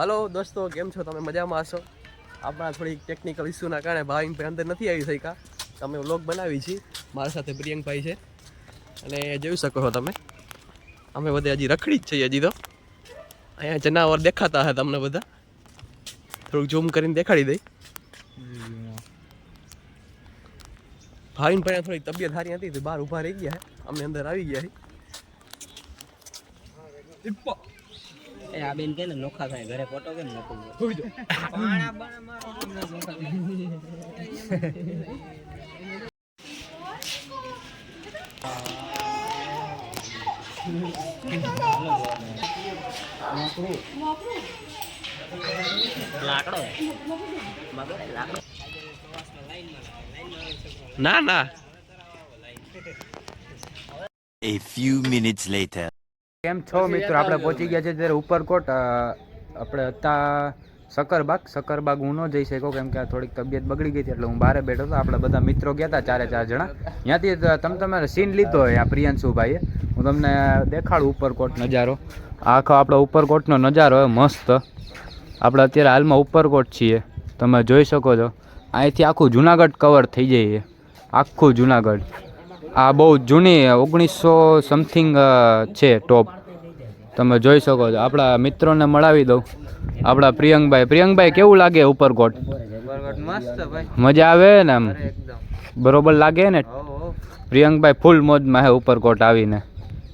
Hello દોસ્તો, કેમ છો? તમે મજામાં હશો? આપણા થોડીક ટેકનિકલ ઇસ્યુના કારણે ભાવિનભાઈ અંદર નથી આવી શક્યા. તમે વ્લોગ બનાવી છીએ. મારા સાથે પ્રિયંકભાઈ છે. અને જોઈ શકો છો તમે. અમે બધે હજી રખડી જ છીએ હજી તો. અહીંયા જનાવર દેખાતા હતા તમને બધા. થોડુંક ઝૂમ કરીને દેખાડી દઈ. ભાવિનભાઈને થોડીક તબિયત સારી હતી બહાર ઊભા રહી ગયા છે અમે અંદર આવી ગયા એ આ બેન કે ને નોખા થાય ઘરે ફોટો કેમ મોકલું લાકડો મગર લાકડો ના ના. A few minutes later. કેમ છો મિત્રો? આપણે પહોંચી ગયા છે ત્યારે ઉપરકોટ. આપણે હતા સકરબાગ સકરબાગ હું ન જઈ શક્યો કેમ કે આ થોડીક તબિયત બગડી ગઈ હતી એટલે હું બહાર બેઠો હતો. આપણે બધા મિત્રો ગયા હતા ચારે ચાર જણા. ત્યાંથી તમે તમારે સીન લીધો હોય આ પ્રિયાંશુભાઈએ. હું તમને દેખાડું ઉપરકોટ નજારો. આખો આપણો ઉપરકોટનો નજારો હોય મસ્ત. આપણે અત્યારે હાલમાં ઉપરકોટ છીએ. તમે જોઈ શકો છો. અહીંથી આખું જુનાગઢ કવર થઈ જાય આખું જુનાગઢ. આ બહુ જૂની ઓગણીસો સમથિંગ છે ટોપ તમે જોઈ શકો છો. આપણા મિત્રોને મળાવી દઉં. આપણા પ્રિયંકભાઈ. પ્રિયંકભાઈ કેવું લાગે ઉપરકોટ? મજા આવે ને આમ? બરોબર લાગે ને? પ્રિયંકભાઈ ફૂલ મોજમાં હે ઉપરકોટ આવીને.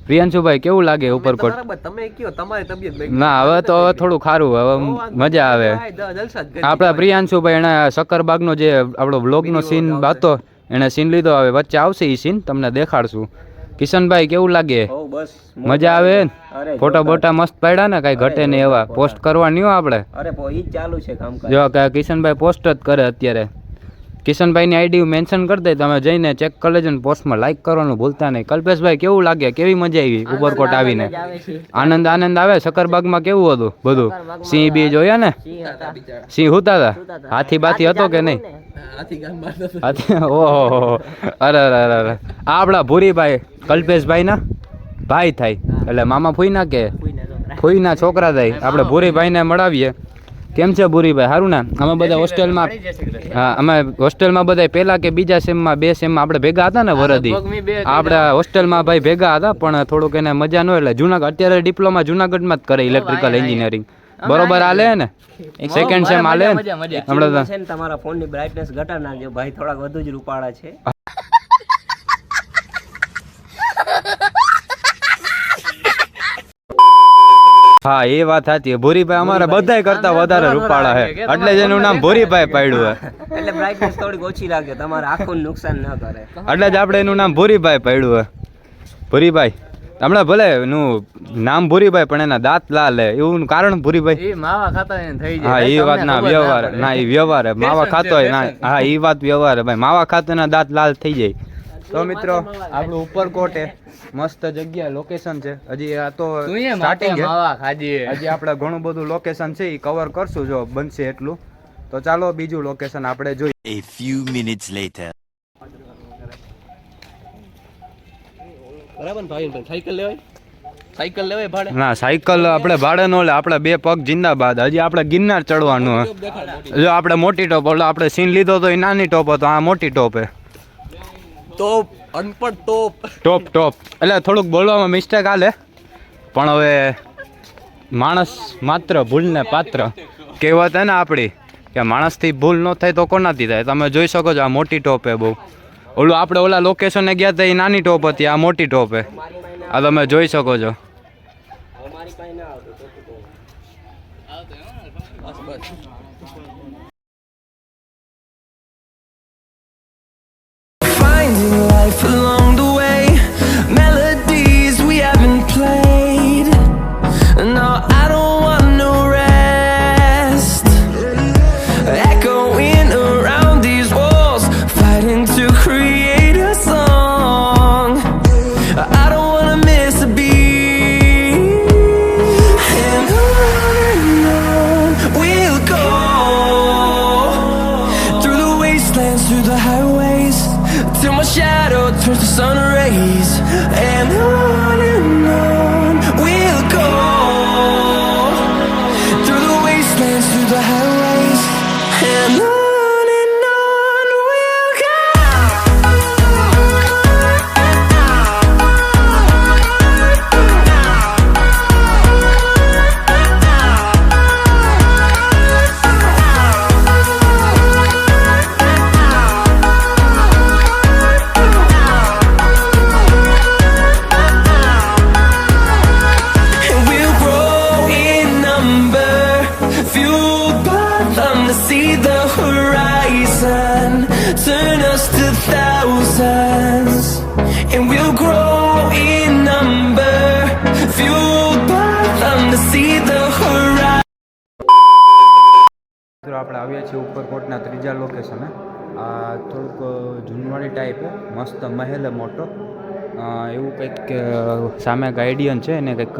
પ્રિયાંશુભાઈ કેવું લાગે ઉપરકોટ? તમે કયો? તમારી તબિયત ના હવે તો હવે થોડું ખારું હવે મજા આવે. આપણા પ્રિયાંશુભાઈ એણે શક્કરબાગનો જે આપણો બ્લોગનો સીન હતો એણે સીન લીધો હવે વચ્ચે આવશે એ સીન તમને દેખાડશું. કિશનભાઈ કેવું લાગે? મજા આવે ને ફોટો બોટા મસ્ત પાડ્યા ને કઈ ઘટે નહીં એવા. પોસ્ટ કરવા નહીં હો આપણે? અરે ઈ ચાલુ છે કામકાજ. જો કે કિશનભાઈ પોસ્ટ જ કરે અત્યારે. કિશનભાઈની આઈડી મેન્શન કરી દે તમે જઈને ચેક કરી લેજો ને પોસ્ટમાં લાઈક કરવાનું ભૂલતા નહીં. કલ્પેશભાઈ કેવું લાગે? કેવી મજા આવી ઉપરકોટ આવીને? આનંદ આનંદ આવે? સકરબાગમાં કેવું હતું બધું? સિંહ બી જોયા ને? સિંહ હુતા. હતા હાથી બાથી હતો કે નહીં? ઓહો અરે અરે અરે આપણા ભૂરીભાઈ કલ્પેશભાઈ ના ભાઈ થાય. એટલે મામા ફૂઈ ના કે? ફૂઈના છોકરા. થાય. આપણે ભૂરીભાઈને મળાવીએ. કેમ છે ભૂરીભાઈ? સારું ને? અમે બધા હોસ્ટેલમાં હા અમે હોસ્ટેલમાં બધા પહેલા કે બીજા સેમમાં બે સેમમાં આપણે ભેગા હતા ને વરદી. આપણે હોસ્ટેલમાં ભાઈ ભેગા હતા પણ થોડુંક એને મજા ન એટલે જુનાગઢ અત્યારે ડિપ્લોમા જુનાગઢમાં જ કરે ઇલેક્ટ્રિકલ એન્જિનિયરિંગ બરોબર હાલે ને? સેકન્ડ સેમ હાલે હમણાં તો છે ને તમારા ફોનની બ્રાઇટનેસ ઘટા નાખજો. ભાઈ થોડાક વધુ જ રૂપાળા છે. હા એ વાત સાચી ભૂરીભાઈ અમારા બધાય કરતા વધારે રૂપાળા છે. એટલે જ એનું નામ ભૂરીભાઈ પાડ્યું છે એટલે બ્રાઇટનેસ થોડીક ઓછી લાગે તમારે આખું નુકસાન ન કરે. એટલે જ આપણે એનું નામ ભૂરીભાઈ પાડ્યું છે ભૂરીભાઈ. હમણાં ભલે નું નામ ભૂરીભાઈ પણ એના દાંત લાલ એવું કારણ ભૂરીભાઈ? માવા ખાતા થઈ હા એ વાત ના વ્યવહાર ના એ વ્યવહાર માવા ખાતો હોય ના હા એ વાત વ્યવહાર ભાઈ. માવા ખાતો એના દાંત લાલ થઈ જાય. તો મિત્રો આપણું ઉપરકોટ મસ્ત જગ્યા લોકેશન છે. હજી આ તો સ્ટાર્ટિંગ માવા ખાજી હજી આપણે ઘણું બધું લોકેશન છે એ કવર કરશું જો બનશે એટલું. તો ચાલો બીજું લોકેશન આપણે જોઈએ. A few minutes later. બરાબર ને ભાવિનભાઈ સાયકલ લેવાય? સાયકલ લેવાય ભાડે? ના સાયકલ આપણે ભાડે નો લે આપણે બે પગ જિંદાબાદ. હજી આપણે ગિરનાર ચડવાનું. જો આપણે મોટી ટોપ એટલે આપણે સીન લીધો તો એ નાની ટોપ હતો આ મોટી ટોપ હે. ટોપ અનપઢ ટોપ. ટોપ ટોપ. એટલે થોડુંક બોલવામાં મિસ્ટેક હાલે પણ હવે માણસ માત્ર ભૂલને પાત્ર. કહેવત હે ને આપણી કે માણસથી ભૂલ ન થાય તો કોનાથી થાય? તમે જોઈ શકો છો આ મોટી ટોપ હે બહુ. ઓલું આપણે ઓલા લોકેશને ગયા હતા એ નાની ટોપ હતી આ મોટી ટોપ હે આ તમે જોઈ શકો છો. Finding life along the way, melodies મિત્રો, આપણે આવ્યા છીએ ઉપરકોટના ત્રીજા લોકેશને આ થોડુંક જૂનવાણી ટાઈપ મસ્ત મહેલ મોટો. એવું કંઈક સામે ગાઈડિયન છે, એને કંઈક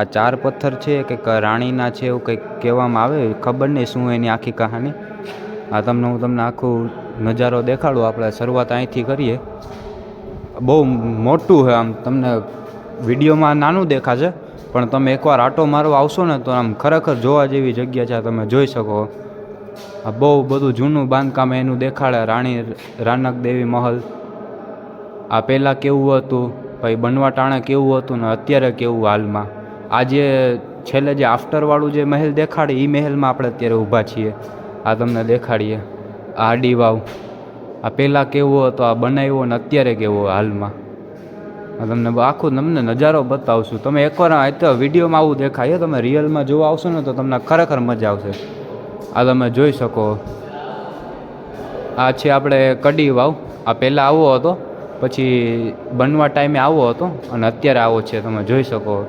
આ ચાર પથ્થર છે, કંઈક રાણીના છે, એવું કંઈક કહેવામાં આવે. ખબર નહીં શું એની આખી કહાની. આ તમને, હું તમને આખું નજારો દેખાડું. આપણે શરૂઆત અહીંથી કરીએ. બહુ મોટું છે આમ. તમને વિડીયોમાં નાનું દેખાશે, પણ તમે એકવાર આટો મારવા આવશો ને, તો આમ ખરેખર જોવા જેવી જગ્યા છે તમે જોઈ શકો. આ બહુ બધું જૂનું બાંધકામ એનું દેખાડે રાણી રાનક દેવી મહલ. આ પહેલાં કેવું હતું, પછી બનવાટાણે કેવું હતું ને અત્યારે કેવું હાલમાં. આ જે છેલ્લે જે આફ્ટરવાળું જે મહેલ દેખાડે એ મહેલમાં આપણે અત્યારે ઊભા છીએ. આ તમને દેખાડીએ. આડી વાવ. આ પહેલાં કેવો હતો, આ બનાવ્યો ને અત્યારે કેવો હાલમાં. આ તમને આખું તમને નજારો બતાવશું. તમે એકવાર આ તો વિડીયોમાં આવું દેખાય. તમે રિયલમાં જોવા આવશો ને તો તમને ખરેખર મજા આવશે. આ તમે જોઈ શકો. આ છે આપણે કડી વાવ. આ પહેલાં આવો હતો, પછી બનવા ટાઈમે આવો હતો અને અત્યારે આવો છે, તમે જોઈ શકો.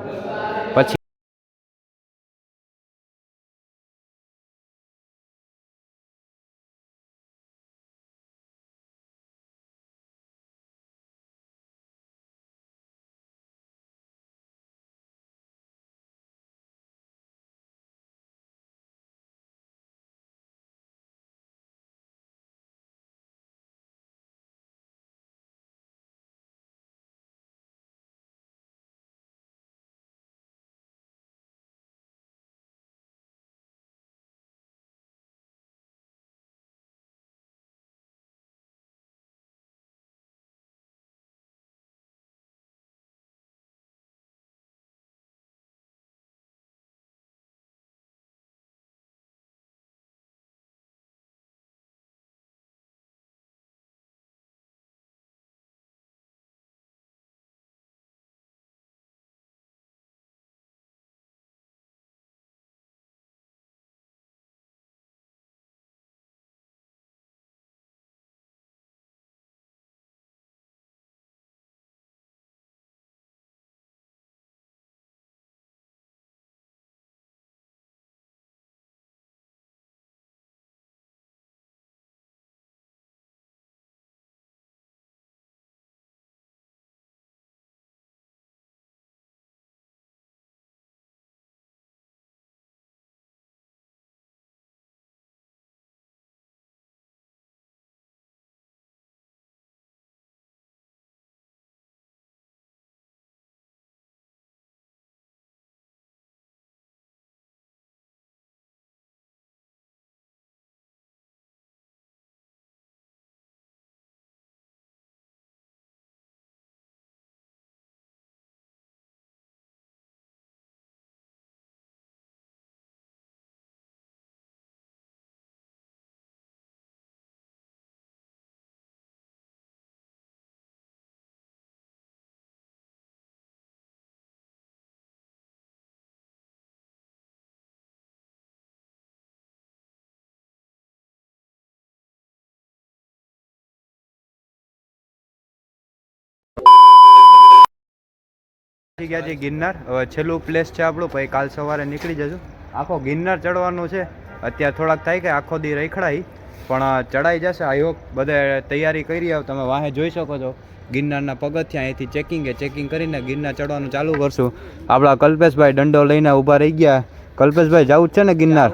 ગયા છે ગિરનાર. હવે છેલ્લું પ્લેસ છે આપણું, પછી કાલ સવારે નીકળી જશું આખો ગિરનાર ચડવાનું છે. અત્યારે થોડાક થાય કે આખો દી રખડાઈ, પણ ચડાઈ જશે. આઈ હોપ બધા તૈયારી કરી આવ. તમે વાહે જોઈ શકો છો. ગિરનારના પગથિયા અહીંથી ચેકિંગ ચેકિંગ કરીને ગિરનાર ચડવાનું ચાલુ કરશું. આપણા કલ્પેશભાઈ દંડો લઈને ઊભા રહી ગયા. કલ્પેશભાઈ જવું છે ને ગિરનાર?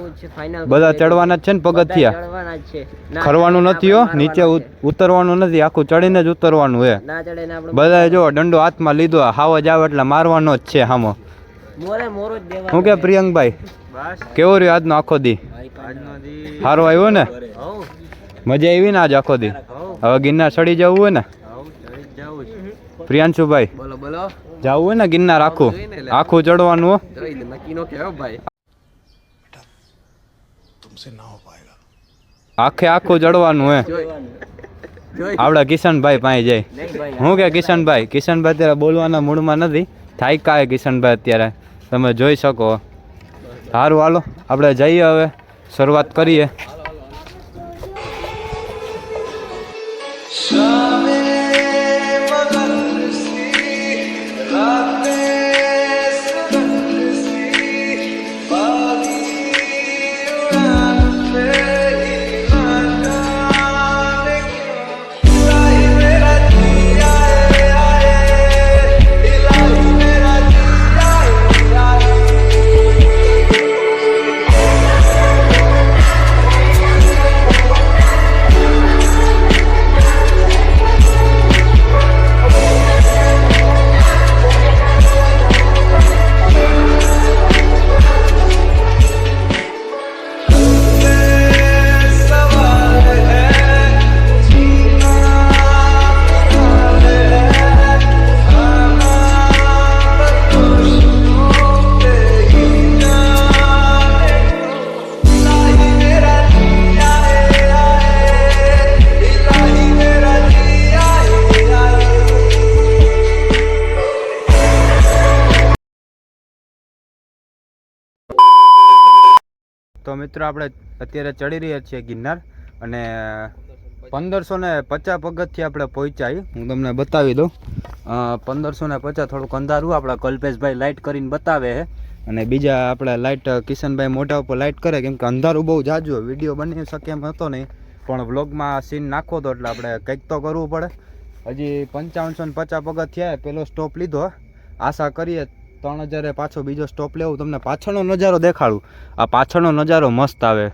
બધા ચડવાના જ છે ને પગથિયા ખરવાનું નથી હો નીચે ઉતરવાનું નથી આખું ચડીને જ ઉતરવાનું હે. બધાએ જો દંડો હાથમાં લીધો હાવ જ આવે એટલે મારવાનો જ છે હામો. મોરે મોરો જ દેવા શું કે પ્રિયંકભાઈ? કેવો રહ્યો આજનો આખો દી? સારો આવ્યો ને? મજા આવી ને આજ આખો દી? હવે ગિરનાર ચડી જવું હોય ને? પ્રિયાંશુભાઈ બોલો બોલો. જવું હોય ને ગિરનાર આખું? આખું ચડવાનું નક્કી નો કહેવાય ભાઈ આખે આખું જડવાનું હે જોઈ કિશનભાઈ પાસે જાય હું કે કિશનભાઈ કિશનભાઈ અત્યારે બોલવાના મૂડમાં નથી થાય કાય કિશનભાઈ અત્યારે? તમે જોઈ શકો સારું હાલો આપણે જઈએ હવે. શરૂઆત કરીએ. તો મિત્રો આપણે અત્યારે ચડી રહ્યા છીએ ગિરનાર અને પંદરસો ને પચાસ પગથથી આપણે પહોંચાય હું તમને બતાવી દઉં. પંદરસો ને પચાસ થોડુંક અંધારું, આપણા કલ્પેશભાઈ લાઇટ કરીને બતાવે છે. અને બીજા આપણે લાઇટ કિશનભાઈ મોઢા ઉપર લાઇટ કરે, કેમ કે અંધારું બહુ જાજુ વીડિયો બની શકે એમ હતો નહીં. પણ વ્લોગમાં સીન નાખવો તો એટલે આપણે કંઈક તો કરવું પડે. હજી પંચાવનસો ને પચાસ પગથિયા પહેલો સ્ટોપ લીધો. આશા કરીએ ત્રણ હજારે પાછો બીજો સ્ટોપ લેવું તમને પાછળનો નજારો દેખાડું. આ પાછળનો નજારો મસ્ત આવે.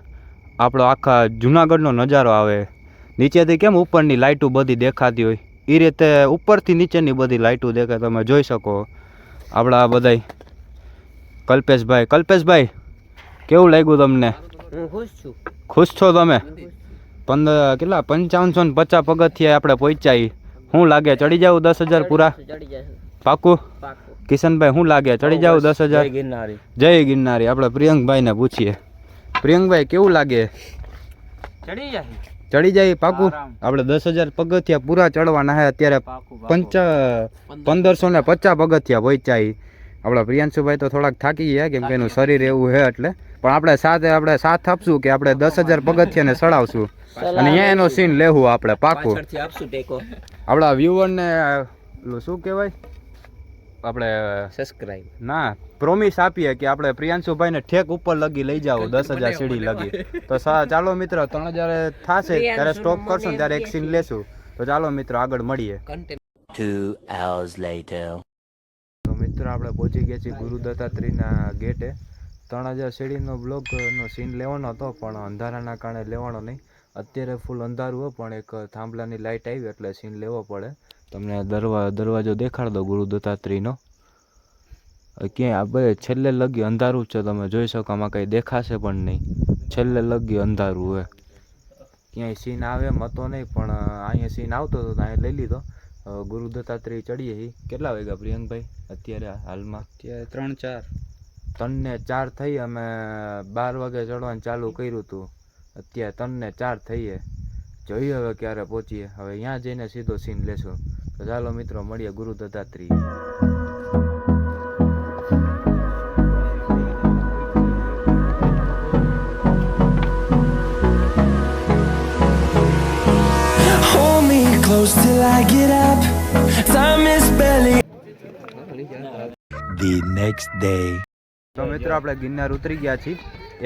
આપણો આખા જુનાગઢનો નજારો આવે. નીચેથી કેમ ઉપરની લાઇટો બધી દેખાતી હોય? એ રીતે ઉપરથી નીચેની બધી લાઇટો દેખાય તમે જોઈ શકો. આપણા બધાય. કલ્પેશભાઈ કલ્પેશભાઈ કેવું લાગ્યું તમને? હું ખુશ છું. ખુશ છો તમે? પંદર કેટલા? પંચાવનસો ને પચાસ પગથિયા આપણે પહોંચ્યા ઈ. શું લાગે ચડી જાવ દસ હજાર પૂરા? પાકું. કિશનભાઈ શું લાગે? ચડી જાવ દસ હજાર. ગિરનારી. જય ગિરનારી. આપણે પ્રિયંકભાઈને પૂછીએ. પ્રિયંકભાઈ કેવું લાગે? ચડી જાય. ચડી જાય પાકું? આપણે દસ હજાર પગથિયા પૂરા ચડવાના હે અત્યારે પંચા પંદરસો ને પચાસ પગથિયા પહોંચ્યા. આપણા પ્રિયાંશુભાઈ તો થોડાક થાકી ગયા કેમ કે એનું શરીર એવું છે એટલે. પણ આપણે સાથે આપણે સાથ આપશું કે આપણે દસ હજાર પગથિયાને ચડાવશું અને અહીંયા એનો સીન લેવું આપણે પાકું. આપણા વ્યુઅરને શું કહેવાય? આપણે સબસ્ક્રાઇબ ના પ્રોમિસ આપીએ કે આપણે પ્રિયાંશુભાઈને ઠેક ઉપર લગી લઈ જાઓ દસ હજાર સીડી લગી. તો ચાલો મિત્ર ત્રણ હજાર થશે ત્યારે સ્ટોપ કરશું ત્યારે એક સીન લેશું. તો ચાલો મિત્રો આગળ મળીએ. તો મિત્રો આપણે પહોંચી ગયા છીએ ગુરુ દત્તાત્રીના ગેટે. ત્રણ હજાર સીડીનો બ્લોગનો સીન લેવાનો હતો પણ અંધારાના કારણે લેવાનો નહીં. અત્યારે ફૂલ અંધારું હોય પણ એક થાંભલાની લાઇટ આવી એટલે સીન લેવો પડે. તમને દરવા દરવાજો દેખાડ દો ગુરુ દત્તાત્રેયનો. ક્યાંય આ બધે છેલ્લે લગી અંધારું જ છે તમે જોઈ શકો આમાં કંઈ દેખાશે પણ નહીં. છેલ્લે લગી અંધારું હોય ક્યાંય સીન આવે એમ હતો નહીં પણ અહીંયા સીન આવતો હતો તો અહીંયા લઈ લીધો. ગુરુ દત્તાત્રેય ચડીએ છીએ કેટલા વાગ્યા પ્રિયંકભાઈ અત્યારે હાલમાં? અત્યારે ત્રણ ચાર. ત્રણ ને ચાર થઈ અમે બાર વાગે ચડવાનું ચાલુ કર્યું હતું અત્યારે ત્રણ ને ચાર થઈએ. જોઈએ હવે ક્યારે પહોંચીએ. હવે ત્યાં જઈને સીધો સીન લેશું. તો ચાલો મિત્રો મળીએ ગુરુ Dattatreya Hold me close till I get up. Time is barely The next day. તો મિત્રો આપણે ગિરનાર ઉતરી ગયા છીએ.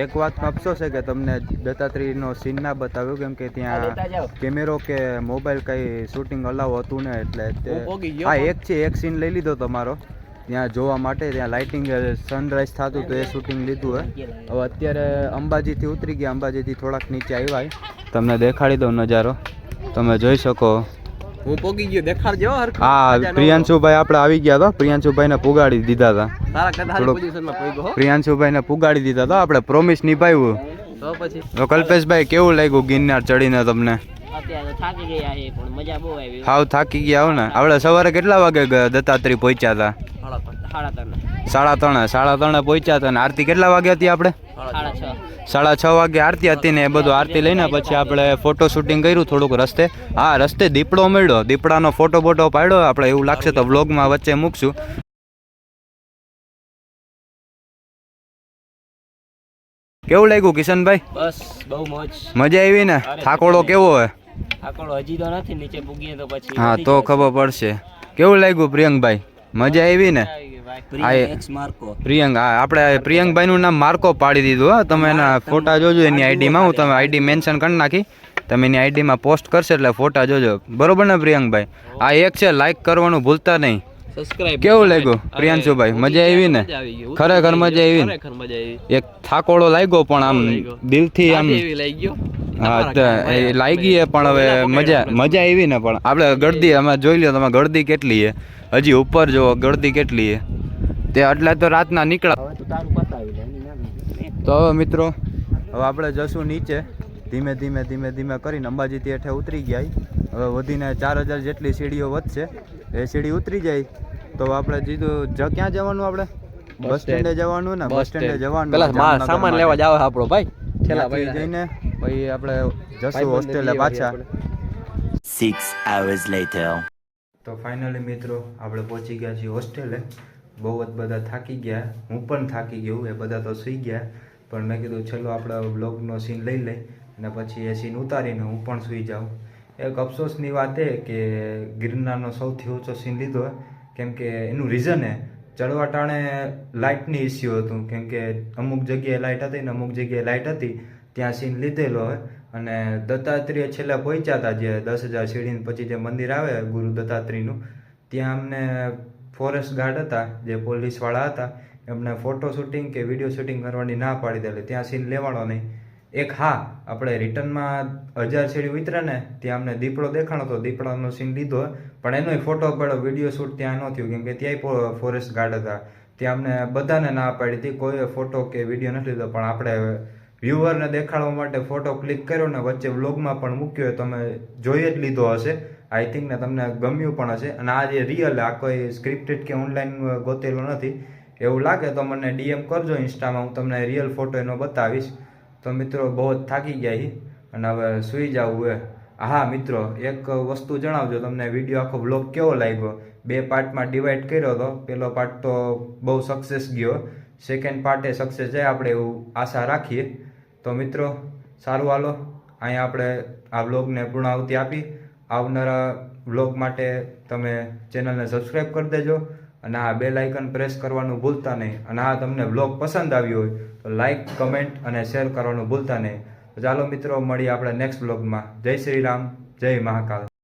એક વાતનો અફસોસ છે કે તમને દત્તાત્રેયનો સીન ના બતાવ્યો કેમ કે ત્યાં કેમેરો કે મોબાઈલ કઈ શૂટિંગ અલાવ હતું ને એટલે હું એક છે એક સીન લઈ લીધો તમારો. ત્યાં જોવા માટે ત્યાં લાઇટિંગ સનરાઈઝ થતું તો એ શૂટિંગ લીધું હે. હવે અત્યારે અંબાજીથી ઉતરી ગયા અંબાજીથી થોડાક નીચે આવ્યા. તમને દેખાડી દઉં નજારો. તમે જોઈ શકો હું પોગી ગયો દેખાડજો હો હરખું. હા મજા પ્રિયાંશુભાઈ આપણે આવી ગયા તો પ્રિયાંશુભાઈને પુગાડી દીધા હતા. તારા કદા પોઝિશનમાં પોગ્યો હો. પ્રિયાંશુભાઈને પુગાડી દીધા તો આપણે પ્રોમિસ નિભાવ્યું. તો પછી? તો કલ્પેશભાઈ કેવું લાગ્યું ગિરનાર ચડીને તમને? અત્યારે તો થાકી ગયા છે પણ મજા બહુ આવી. હાવ થાકી ગયા હો ને? આપણે સવારે કેટલા વાગે દત્તાત્રેય પહોંચ્યા હતા? સાડા ત્રણ. સાડા ત્રણે પહોંચ્યા હતા અને આરતી કેટલા વાગે હતી આપણે? સાડા છ. સાડા છ વાગે આરતી હતી ને એ બધું આરતી લઈને પછી આપણે ફોટો શૂટિંગ કર્યું થોડુંક રસ્તે. હા રસ્તે દીપડો મળ્યો. દીપડાનો ફોટો બોટો પાડ્યો. આપણે એવું લાગશે તો વ્લોગમાં વચ્ચે મૂકશું. કેવું લાગ્યું કિશનભાઈ? બસ બહુ મોજ. મજા આવી ને? થાકોડો કેવો હોય? થાકોડો હજી તો નથી. નીચે પૂગીએ તો પછી હા તો ખબર પડશે. કેવું લાગ્યું પ્રિયંકભાઈ? મજા આવી ને? પ્રિયંક આપણે પ્રિયંકભાઈનું નામ માર્કો પાડી દીધું હા. તમે એના ફોટા જોજો એની આઈડીમાં હું તમે આઈડી મેન્શન કરી નાખી. તમે એની આઈડીમાં પોસ્ટ કરશે એટલે ફોટા જોજો. બરોબર ને પ્રિયંકભાઈ આ એક છે લાઈક કરવાનું ભૂલતા નહીં. કેવું લાગ્યું પ્રિયાંશુભાઈ? મજા આવી ને. ખરેખર મજા આવી ને? એક થાકોડો લાગ્યો પણ આમ દિલથી આમ લાગી એ પણ હવે મજા મજા આવી ને પણ. આપણે ગળદી અમે જોઈ લ્યો તમે ગળદી કેટલી છે? હજી ઉપર જો ગળદી કેટલી છે? તે એટલે તો રાતના નીકળ્યા. તો હવે મિત્રો હવે આપણે જશું નીચે. ધીમે ધીમે ધીમે ધીમે કરીને અંબાજીથી હેઠે ઉતરી ગયા હવે વધીને ચાર હજાર જેટલી સીડીઓ વધશે. એ સીડી ઉતરી જાય. તો આપણે જીધું જ ક્યાં જવાનું આપણે? બસ સ્ટેન્ડે જવાનું ને? બસ સ્ટેન્ડે જવાનું પેલા સામાન લેવા જાવ આપણો ભાઈ. ઠેલા ભાઈ જઈને પછી આપણે જશું હોસ્ટેલે પાછા. આપણે. Six hours later. તો ફાઇનલી મિત્રો આપણે પહોંચી ગયા છીએ હોસ્ટેલે બહુ જ બધા થાકી ગયા. હું પણ થાકી ગયો એ બધા તો સૂઈ ગયા. પણ મેં કીધું છેલ્લો આપણે બ્લોગનો સીન લઈ લઈ અને પછી એ સીન ઉતારીને હું પણ સૂઈ જાઉં. એક અફસોસની વાત એ કે ગિરનારનો સૌથી ઊંચો સીન લીધો કેમ કે એનું રીઝન એ, ચડવા ટાણે લાઇટની ઇસ્યુ હતું. કેમ કે અમુક જગ્યાએ લાઇટ હતી ને અમુક જગ્યાએ લાઇટ હતી. ત્યાં સીન લીધેલો હોય અને દત્તાત્રેય છેલ્લે પહોંચ્યા હતા જે દસ હજાર સીડીને પછી જે મંદિર આવે ગુરુ દત્તાત્રેયનું, ત્યાં અમને ફોરેસ્ટ ગાર્ડ હતા, જે પોલીસવાળા હતા, એમને ફોટો શૂટિંગ કે વીડિયો શૂટિંગ કરવાની ના પાડી દેલી. ત્યાં સીન લેવાનો નહીં. એક હા, આપણે રિટર્નમાં હજાર સીડી ઉતરે ને, ત્યાં અમને દીપડો દેખાણો તો દીપડાનો સીન લીધો, પણ એનોય ફોટો પડ્યો વીડિયો શૂટ ત્યાં ન થયું, કેમ ત્યાંય ફોરેસ્ટ ગાર્ડ હતા. ત્યાં અમને બધાને ના પાડી હતી, કોઈ ફોટો કે વીડિયો નથી લીધો, પણ આપણે વ્યુઅરને દેખાડવા માટે ફોટો ક્લિક કર્યો ને વચ્ચે વ્લોગમાં પણ મૂક્યો તમે જોઈ જ લીધો હશે. આઈ થિંક ને તમને ગમ્યું પણ હશે. અને આ જે રિયલ આ કોઈ સ્ક્રિપ્ટેડ કે ઓનલાઈન ગોતેલું નથી, એવું લાગે તો મને ડીએમ કરજો ઇન્સ્ટામાં હું તમને રિયલ ફોટો એનો બતાવીશ. તો મિત્રો, બહુ જ થાકી ગયા છી અને હવે સૂઈ જવું એ હા મિત્રો, એક વસ્તુ જણાવજો તમને વીડિયો આખો બ્લોગ કેવો લાગ્યો? બે પાર્ટમાં ડિવાઈડ કર્યો હતો પહેલો પાર્ટ તો બહુ સક્સેસ ગયો. સેકન્ડ પાર્ટ સક્સેસ જાય આપણે એવું આશા રાખીએ. તો મિત્રો, સારું હાલો. અહીંયા આપણે આ બ્લોગને પૂર્ણાહુતિ આપી. આવનારા બ્લોગ માટે તમે ચેનલને સબસ્ક્રાઈબ કરી દેજો અને આ બેલ આઇકન પ્રેસ કરવાનું ભૂલતા નહીં. અને આ તમને બ્લોગ પસંદ આવ્યો હોય તો લાઇક કમેન્ટ અને શેર કરવાનું ભૂલતા નહીં. ચાલો મિત્રો, મળીએ આપણે નેક્સ્ટ બ્લોગમાં જય શ્રી રામ, જય મહાકાલ.